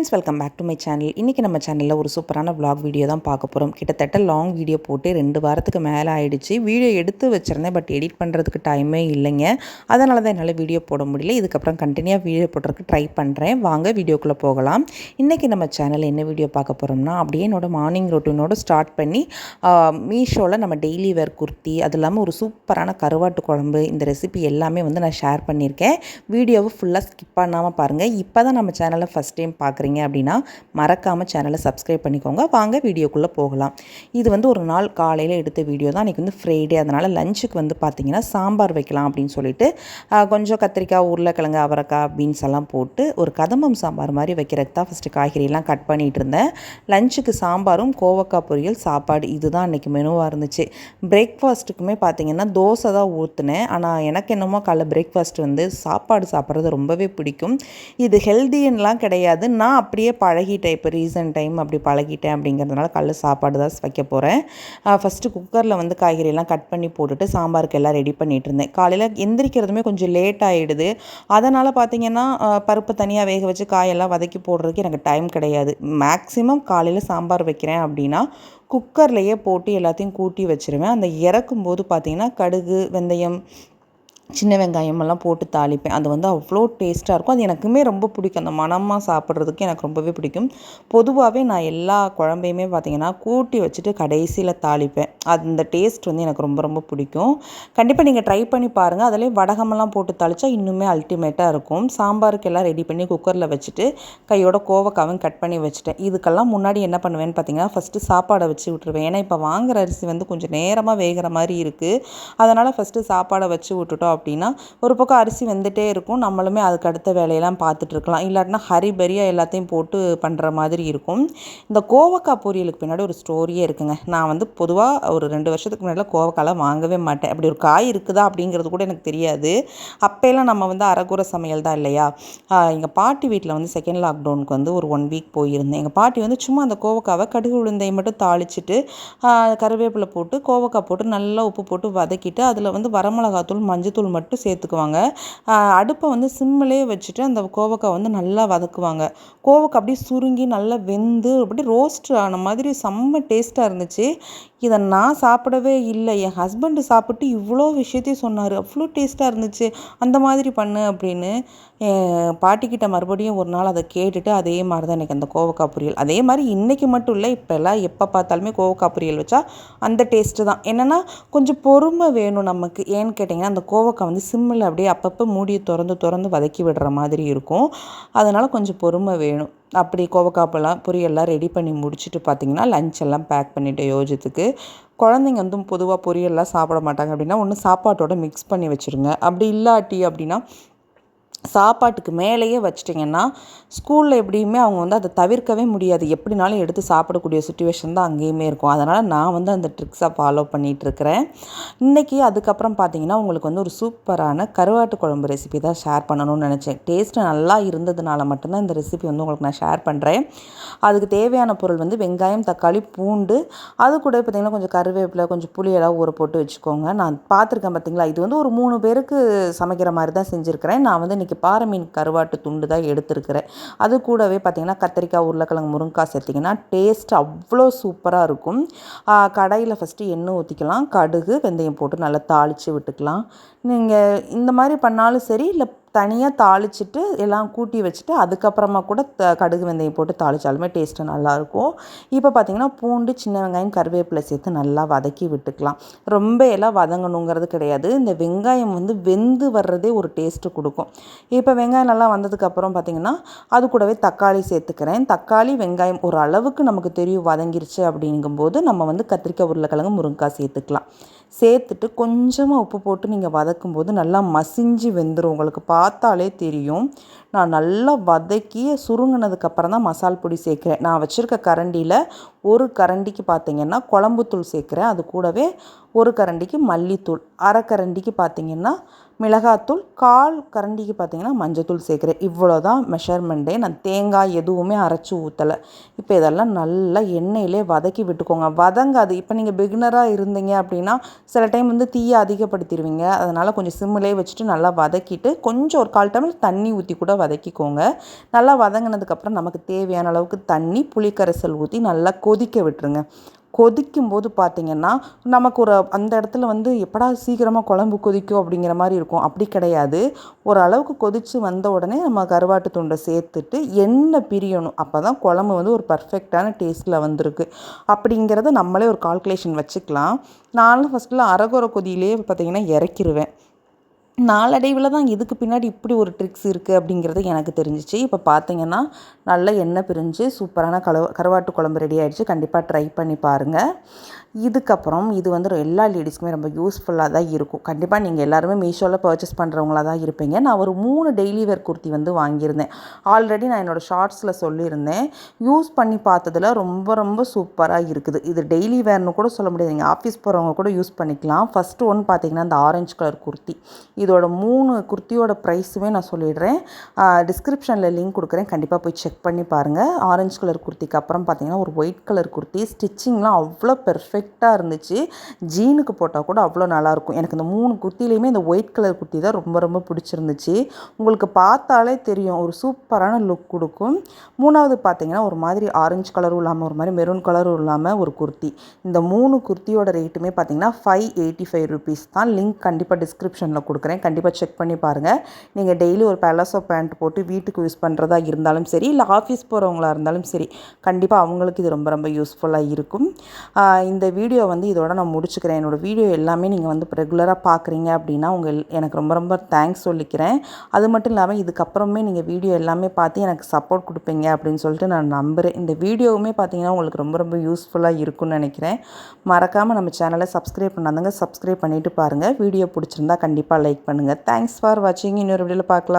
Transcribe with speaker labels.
Speaker 1: Friends welcome back to my channel இன்றைக்கி நம்ம சேனலில் ஒரு சூப்பரான விளாக் வீடியோ தான் பார்க்க போகிறோம் கிட்டத்தட்ட லாங் வீடியோ போட்டு ரெண்டு வாரத்துக்கு மேலே ஆகிடுச்சு வீடியோ எடுத்து வச்சுருந்தேன் பட் எடிட் பண்ணுறதுக்கு டைமே இல்லைங்க. அதனால தான் என்னால் வீடியோ போட முடியல. இதுக்கப்புறம் கண்டினியூவாக வீடியோ போடுறதுக்கு ட்ரை பண்ணுறேன் வாங்க வீடியோக்குள்ளே போகலாம். இன்றைக்கி நம்ம சேனலில் என்ன வீடியோ பார்க்க போகிறோம்னா அப்படியே என்னோட மார்னிங் ரொட்டீனோட ஸ்டார்ட் பண்ணி மீஷோவில் நம்ம டெய்லி வேர் குர்த்தி அது இல்லாமல் ஒரு சூப்பரான கருவாட்டு குழம்பு இந்த ரெசிபி எல்லாமே வந்து நான் ஷேர் பண்ணியிருக்கேன். வீடியோவை ஃபுல்லாக ஸ்கிப் பண்ணாமல் பாருங்கள் இப்போ தான் நம்ம சேனலில் ஃபஸ்ட் டைம் பார்க்குறீங்க. அப்படின்னா மறக்காமல் சேனலை சப்ஸ்கிரைப் பண்ணிக்கோங்க. வாங்க வீடியோக்குள்ளே போகலாம். இது வந்து ஒரு நாள் காலையில் எடுத்த வீடியோ தான். இன்றைக்கி வந்து ஃப்ரைடே அதனால் லஞ்சுக்கு வந்து பார்த்திங்கன்னா சாம்பார் வைக்கலாம் அப்படின்னு சொல்லிட்டு கொஞ்சம் கத்திரிக்காய் உருளைக்கிழங்கு அவரைக்காய் பீன்ஸ் எல்லாம் போட்டு ஒரு கதம்பம் சாம்பார் மாதிரி வைக்கிறதுக்கு தான் ஃபஸ்ட்டு காய்கறியெல்லாம் கட் பண்ணிகிட்டு இருந்தேன். லஞ்சுக்கு சாம்பாரும் கோவக்காய் பொரியல் சாப்பாடு. இதுதான் அன்றைக்கி மெனுவாக இருந்துச்சு. பிரேக்ஃபாஸ்ட்டுக்குமே பார்த்தீங்கன்னா தோசை தான் ஊற்றுனேன் ஆனால் எனக்கு என்னமோ காலைல பிரேக்ஃபாஸ்ட் வந்து சாப்பாடு சாப்பிட்றது ரொம்பவே பிடிக்கும். இது ஹெல்தின்லாம் கிடையாது. நான் அப்படியே பழகிட்டேன். இப்போ ரீசன்ட் டைம் அப்படி பழகிட்டேன் அப்படிங்கிறதுனால காலைல சாப்பாடு தான் வைக்க போகிறேன் ஃபஸ்ட்டு குக்கரில் வந்து காய்கறியெல்லாம் கட் பண்ணி போட்டுட்டு சாம்பாருக்கு எல்லாம் ரெடி பண்ணிகிட்டு இருந்தேன். காலையில் எந்திரிக்கிறதுமே கொஞ்சம் லேட் ஆகிடுது அதனால் பார்த்தீங்கன்னா பருப்பு தனியாக வேக வச்சு காயெல்லாம் வதக்கி போடுறதுக்கு எனக்கு டைம் கிடையாது. மேக்ஸிமம் காலையில் சாம்பார் வைக்கிறேன் அப்படின்னா குக்கர்லேயே போட்டு எல்லாத்தையும் கூட்டி வச்சிருவேன். அந்த இறக்கும்போது பார்த்திங்கன்னா கடுகு வெந்தயம் சின்ன வெங்காயமெல்லாம் போட்டு தாளிப்பேன். அது வந்து அவ்வளோ டேஸ்ட்டாக இருக்கும். அது எனக்குமே ரொம்ப பிடிக்கும். அந்த மணமாக சாப்பிட்றதுக்கு எனக்கு ரொம்பவே பிடிக்கும். பொதுவாகவே நான் எல்லா குழம்பையுமே பார்த்திங்கன்னா கூட்டி வச்சுட்டு கடைசியில் தாளிப்பேன். அது அந்த டேஸ்ட் வந்து எனக்கு ரொம்ப ரொம்ப பிடிக்கும். கண்டிப்பாக நீங்கள் ட்ரை பண்ணி பாருங்கள் அதிலே வடகமெல்லாம் போட்டு தாளிச்சா இன்னுமே அல்டிமேட்டாக இருக்கும். சாம்பாருக்கு எல்லாம் ரெடி பண்ணி குக்கரில் வச்சுட்டு கையோட கோவக்காவும் கட் பண்ணி வச்சுட்டேன். இதுக்கெல்லாம் முன்னாடி என்ன பண்ணுவேன்னு பார்த்தீங்கன்னா ஃபஸ்ட்டு சாப்பாடை வச்சு விட்டுருவேன். ஏன்னா இப்போ வாங்குற அரிசி வந்து கொஞ்சம் நேரமாக வேகிற மாதிரி இருக்குது அதனால் ஃபஸ்ட்டு சாப்பாடை வச்சு விட்டுட்டோம் அப்படின்னா ஒரு பக்கம் அரிசி வந்துகிட்டே இருக்கும். நம்மளுமே அதுக்கு அடுத்த வேலையெல்லாம் பார்த்துட்டு இருக்கலாம். இல்லாட்டினா ஹரிபரியாக எல்லாத்தையும் போட்டு பண்ணுற மாதிரி இருக்கும். இந்த கோவக்காய் பொரியலுக்கு பின்னாடி ஒரு ஸ்டோரியே இருக்குங்க. நான் வந்து பொதுவாக ஒரு ரெண்டு வருஷத்துக்கு முன்னாடி கோவக்காயெலாம் வாங்கவே மாட்டேன். அப்படி ஒரு காய் இருக்குதா அப்படிங்கிறது கூட எனக்கு தெரியாது. அப்போல்லாம் நம்ம வந்து அரைகுறை சமையல் தான் இல்லையா? எங்கள் பாட்டி வீட்டில் வந்து செகண்ட் லாக்டவுனுக்கு வந்து ஒரு ஒன் வீக் போயிருந்தேன். எங்கள் பாட்டி வந்து சும்மா அந்த கோவக்காவை கடுகு உளுந்தையை மட்டும் தாளிச்சிட்டு கருவேப்பிலை போட்டு கோவக்காய் போட்டு நல்லா உப்பு போட்டு வதக்கிட்டு அதில் வந்து வரமிளகாத்தூள் மஞ்சத்தூள் மட்டும் சேர்த்துக்குவாங்க. அடுப்பை வந்து சிம்மிலே வச்சுட்டு அந்த கோவக்காய் வந்து நல்லா வதக்குவாங்க. கோவக்காய் அப்படியே சுருங்கி நல்லா வெந்து அப்படியே ரோஸ்ட் ஆன மாதிரி செம்ம டேஸ்ட்டாக இருந்துச்சு. இதை நான் சாப்பிடவே இல்லை. என் ஹஸ்பண்டு சாப்பிட்டு இவ்வளோ விஷயத்தையும் சொன்னார். அவ்வளோ டேஸ்ட்டாக இருந்துச்சு. அந்த மாதிரி பண்ணு அப்படின்னு. பாட்டிக்கிட்ட மறுபடியும் ஒரு நாள் அதை கேட்டுட்டு அதே மாதிரி தான் எனக்கு அந்த கோவக்காய் பொரியல் அதே மாதிரி இன்றைக்கி மட்டும் இல்லை இப்போல்லாம் எப்போ பார்த்தாலுமே கோவக்காய் பொரியல் வச்சா அந்த டேஸ்ட்டு தான். என்னென்னா கொஞ்சம் பொறுமை வேணும் நமக்கு. ஏன்னு கேட்டிங்கன்னா அந்த கோவக்காய் வந்து சிம்மில் அப்படியே அப்பப்போ மூடியை திறந்து திறந்து வதக்கி விடுற மாதிரி இருக்கும். அதனால் கொஞ்சம் பொறுமை வேணும். அப்படி கோவக்காப்பெல்லாம் பொரியல்லாம் ரெடி பண்ணி முடிச்சுட்டு பார்த்தீங்கன்னா லஞ்ச் எல்லாம் பேக் பண்ணிவிட்டு யோஜத்துக்கு குழந்தைங்க வந்து பொதுவாக பொரியல்லாம் சாப்பிட மாட்டாங்க அப்படின்னா ஒன்று சாப்பாட்டோட மிக்ஸ் பண்ணி வச்சுருங்க. அப்படி இல்லாட்டி அப்படின்னா சாப்பாட்டுக்கு மேலேயே வச்சிட்டிங்கன்னா ஸ்கூலில் எப்படியுமே அவங்க வந்து அதை தவிர்க்கவே முடியாது. எப்படினாலும் எடுத்து சாப்பிடக்கூடிய சுச்சுவேஷன் தான் அங்கேயுமே இருக்கும். அதனால் நான் வந்து அந்த ட்ரிக்ஸை ஃபாலோ பண்ணிகிட்ருக்கிறேன் இன்றைக்கி அதுக்கப்புறம் பார்த்தீங்கன்னா உங்களுக்கு வந்து ஒரு சூப்பரான கருவாட்டு குழம்பு ரெசிபி தான் ஷேர் பண்ணணும்னு நினச்சேன். டேஸ்ட்டு நல்லா இருந்ததுனால மட்டும்தான் இந்த ரெசிபி வந்து உங்களுக்கு நான் ஷேர் பண்ணுறேன் அதுக்கு தேவையான பொருள் வந்து வெங்காயம் தக்காளி பூண்டு. அது கூட பார்த்திங்கன்னா கொஞ்சம் கருவேப்பிலை கொஞ்சம் புளியெல்லாம் ஊற போட்டு வச்சுக்கோங்க. நான் பார்த்துருக்கேன் பார்த்தீங்களா? இது வந்து ஒரு மூணு பேருக்கு சமைக்கிற மாதிரி தான் செஞ்சுருக்கிறேன். நான் வந்து இன்றைக்கி பாறை மீன் கருவாட்டு துண்டு தான் எடுத்திருக்கிறேன். அது கூடவே பார்த்திங்கன்னா கத்திரிக்காய் உருளைக்கிழங்கு முருங்கைக்காய் சேர்த்திங்கன்னா டேஸ்ட் அவ்வளோ சூப்பராக இருக்கும். கடையில் ஃபஸ்ட்டு எண்ணெய் ஊற்றிக்கலாம் கடுகு வெந்தயம் போட்டு நல்லா தாளித்து விட்டுக்கலாம். நீங்கள் இந்த மாதிரி பண்ணாலும் சரி இல்லை தனியாக தாளிச்சிட்டு எல்லாம் கூட்டி வச்சுட்டு அதுக்கப்புறமா கூட த கடுகு வெந்தயம் போட்டு தாளித்தாலுமே டேஸ்ட்டு நல்லாயிருக்கும். இப்போ பார்த்திங்கன்னா பூண்டு சின்ன வெங்காயம் கருவேப்பிலை சேர்த்து நல்லா வதக்கி விட்டுக்கலாம். ரொம்ப எல்லாம் வதங்கணுங்கிறது கிடையாது. இந்த வெங்காயம் வந்து வெந்து வர்றதே ஒரு டேஸ்ட்டு கொடுக்கும். இப்போ வெங்காயம் நல்லா வந்ததுக்கப்புறம் பார்த்தீங்கன்னா அது கூடவே தக்காளி சேர்த்துக்கிறேன். தக்காளி வெங்காயம் ஒரு அளவுக்கு நமக்கு தெரியும் வதங்கிருச்சு அப்படிங்கும்போது நம்ம வந்து கத்திரிக்காய் உருளைக்கிழங்கு முருங்கைக்காய் சேர்த்துக்கலாம். சேர்த்துட்டு கொஞ்சமாக உப்பு போட்டு நீங்கள் வதக்கும்போது நல்லா மசிஞ்சு வெந்துடும் உங்களுக்கு பார்த்தாலே தெரியும். நான் நல்லா வதக்கி சுருங்கினதுக்கப்புறம் தான் மசால் பொடி சேர்க்குறேன். நான் வச்சுருக்க கரண்டியில் ஒரு கரண்டிக்கு பார்த்திங்கன்னா குழம்புத்தூள் சேர்க்குறேன். அது கூடவே ஒரு கரண்டிக்கு மல்லித்தூள் அரை கரண்டிக்கு பார்த்தீங்கன்னா மிளகாத்தூள் கால் கரண்டிக்கு பார்த்தீங்கன்னா மஞ்சத்தூள் சேர்க்குறேன். இவ்வளோ தான் மெஷர்மெண்ட்டே நான் தேங்காய் எதுவுமே அரைச்சி ஊற்றலை இப்போ இதெல்லாம் நல்லா எண்ணெயிலே வதக்கி விட்டுக்கோங்க. வதங்காது. இப்போ நீங்கள் பிகினராக இருந்தீங்க அப்படின்னா சில டைம் வந்து தீயை அதிகப்படுத்திடுவீங்க. அதனால் கொஞ்சம் சிம்மிலே வச்சுட்டு நல்லா வதக்கிட்டு கொஞ்சம் ஒரு கால் டம்ளர் தண்ணி ஊற்றி கூட வதக்கிக்கோங்க. நல்லா வதங்கினதுக்கப்புறம் நமக்கு தேவையான அளவுக்கு தண்ணி புளிக்கரைசல் ஊற்றி நல்லா கொதிக்க விட்டுருங்க. கொதிக்கும் போது பார்த்திங்கன்னா நமக்கு ஒரு அந்த இடத்துல வந்து எப்படா சீக்கிரமாக குழம்பு கொதிக்கும் அப்படிங்கிற மாதிரி இருக்கும். அப்படி கிடையாது. ஓரளவுக்கு கொதித்து வந்த உடனே நம்ம கருவாட்டு துண்டை சேர்த்துட்டு எண்ணெய் பிரியணும். அப்போ தான் குழம்பு வந்து ஒரு பர்ஃபெக்டான டேஸ்ட்டில் வந்திருக்கு. அப்படிங்கிறத நம்மளே ஒரு கால்குலேஷன் வச்சுக்கலாம். நானும் ஃபஸ்ட்டில் அரைகுறை கொதியிலே பார்த்திங்கன்னா இறக்கிடுவேன் நாளடைவில் தான் இதுக்கு பின்னாடி இப்படி ஒரு ட்ரிக்ஸ் இருக்குது அப்படிங்கிறது எனக்கு தெரிஞ்சிச்சு. இப்போ பார்த்தீங்கன்னா நல்ல எண்ணெய் பிரிஞ்சு சூப்பரான கலவ கருவாட்டு குழம்பு ரெடி ஆகிடுச்சு கண்டிப்பாக ட்ரை பண்ணி பாருங்கள் இதுக்கப்புறம் இது வந்து எல்லா லேடிஸ்க்குமே ரொம்ப யூஸ்ஃபுல்லாக தான் இருக்கும். கண்டிப்பாக நீங்கள் எல்லாருமே மீஷோவில் பர்ச்சேஸ் பண்ணுறவங்களா தான் இருப்பீங்க. நான் ஒரு மூணு டெய்லி வேர் குர்த்தி வந்து வாங்கியிருந்தேன். ஆல்ரெடி நான் என்னோடய ஷார்ட்ஸில் சொல்லியிருந்தேன். யூஸ் பண்ணி பார்த்ததில் ரொம்ப ரொம்ப சூப்பராக இருக்குது. இது டெய்லி வேர்னு கூட சொல்ல முடியாது. நீங்கள் ஆஃபீஸ் போகிறவங்க கூட யூஸ் பண்ணிக்கலாம். ஃபஸ்ட்டு ஒன்று பார்த்தீங்கன்னா இந்த ஆரஞ்சு கலர் குர்த்தி இது இதோட மூணு குர்த்தியோட ப்ரைஸுமே நான் சொல்லிடுறேன். டிஸ்கிரிப்ஷனில் லிங்க் கொடுக்குறேன். கண்டிப்பாக போய் செக் பண்ணி பாருங்கள் ஆரஞ்சு கலர் குர்த்திக்கு அப்புறம் பார்த்தீங்கன்னா ஒரு ஒயிட் கலர் குர்த்தி. ஸ்டிச்சிங்லாம் அவ்வளோ பெர்ஃபெக்டாக இருந்துச்சு. ஜீனுக்கு போட்டால் கூட அவ்வளோ நல்லாயிருக்கும் எனக்கு இந்த மூணு குர்த்திலையுமே இந்த ஒயிட் கலர் குர்த்தி தான் ரொம்ப ரொம்ப பிடிச்சிருந்துச்சு. உங்களுக்கு பார்த்தாலே தெரியும். ஒரு சூப்பரான லுக் கொடுக்கும். மூணாவது பார்த்தீங்கன்னா ஒரு மாதிரி ஆரஞ்சு கலரும் இல்லாமல் ஒரு மாதிரி மெரூன் கலரும் இல்லாமல் ஒரு குர்த்தி. இந்த மூணு குர்த்தியோட ரேட்டுமே பார்த்தீங்கன்னா ஃபைவ் எயிட்டி ஃபைவ் ருபீஸ் தான். லிங்க் கண்டிப்பாக டிஸ்கிரிப்ஷனில் கொடுக்குறேன். கண்டிப்பாக செக் பண்ணி பாருங்கள் நீங்கள் டெய்லி ஒரு பேலஸோ பேண்ட் போட்டு வீட்டுக்கு யூஸ் பண்ணுறதா இருந்தாலும் சரி இல்லை ஆஃபீஸ் போகிறவங்களா இருந்தாலும் சரி கண்டிப்பாக அவங்களுக்கு இது ரொம்ப ரொம்ப யூஸ்ஃபுல்லாக இருக்கும். இந்த வீடியோ வந்து இதோட நான் முடிச்சுக்கிறேன். என்னோடய வீடியோ எல்லாமே நீங்கள் வந்து ரெகுலராக பார்க்குறீங்க அப்படின்னா உங்கள் எனக்கு ரொம்ப ரொம்ப தேங்க்ஸ் சொல்லிக்கிறேன். அது மட்டும் இல்லாமல் இதுக்கப்புறமே நீங்கள் வீடியோ எல்லாமே பார்த்து எனக்கு சப்போர்ட் கொடுப்பீங்க அப்படின்னு சொல்லிட்டு நான் நம்புகிறேன் இந்த வீடியோவுமே பார்த்தீங்கன்னா உங்களுக்கு ரொம்ப ரொம்ப யூஸ்ஃபுல்லாக இருக்கும்னு நினைக்கிறேன். மறக்காமல் நம்ம சேனலை சப்ஸ்கிரைப் பண்ணாதங்க சப்ஸ்கிரைப் பண்ணிவிட்டு பாருங்கள் வீடியோ பிடிச்சிருந்தா கண்டிப்பாக லைக் லைக் பண்ணுங்கள் தேங்க்ஸ் ஃபார் வாட்சிங் இன்னொரு வீடியோவில் பார்க்கலாம்.